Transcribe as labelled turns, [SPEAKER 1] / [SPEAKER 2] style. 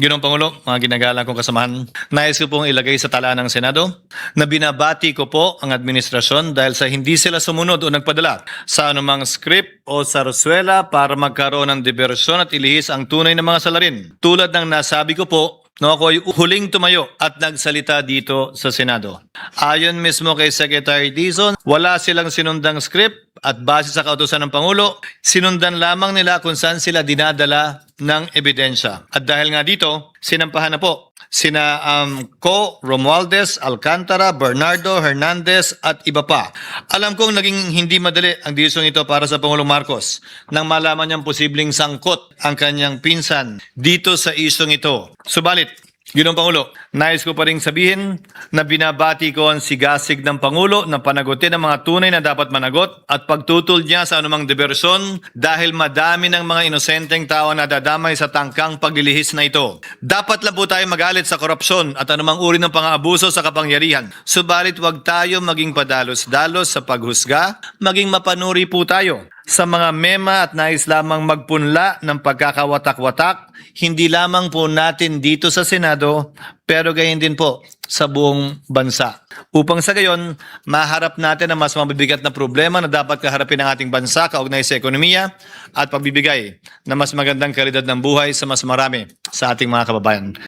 [SPEAKER 1] Ginoong Pangulo, mga ginagalang kong kasamahan, nais ko pong ilagay sa tala ng Senado na binabati ko po ang administrasyon dahil sa hindi sila sumunod o nagpadala sa anumang script o sarsuela para magkaroon ng diversyon at ilihis ang tunay na mga salarin. Tulad ng nasabi ko po, no ako ay huling tumayo at nagsalita dito sa Senado. Ayon mismo kay Secretary Dizon, wala silang sinundang script at base sa kautosan ng Pangulo, sinundan lamang nila kung saan sila dinadala ng ebidensya. At dahil nga dito, sinampahan na po sina um, Co, Romualdez, Alcantara, Bernardo, Hernandez at iba pa. Alam kong naging hindi madali ang desisyon ito para sa Pangulong Marcos nang malaman niyang posibleng sangkot ang kanyang pinsan dito sa isyong ito. Subalit, Ginong Pangulo, nais ko pa rin sabihin na binabati ko ang sigasig ng Pangulo na panagutin ang mga tunay na dapat managot at pagtutol niya sa anumang diversyon dahil madami ng mga inosenteng tao na dadamay sa tangkang paglilihis na ito. Dapat lang po tayo magalit sa korupsyon at anumang uri ng pang-aabuso sa kapangyarihan. Subalit huwag tayo maging padalos-dalos sa paghusga, maging mapanuri po tayo sa mga mema at nais lamang magpunla ng pagkakawatak-watak, hindi lamang po natin dito sa Senado, pero gayon din po sa buong bansa. Upang sa gayon, maharap natin ang mas mabibigat na problema na dapat kaharapin ng ating bansa kaugnay sa ekonomiya at pagbibigay na mas magandang kalidad ng buhay sa mas marami sa ating mga kababayan.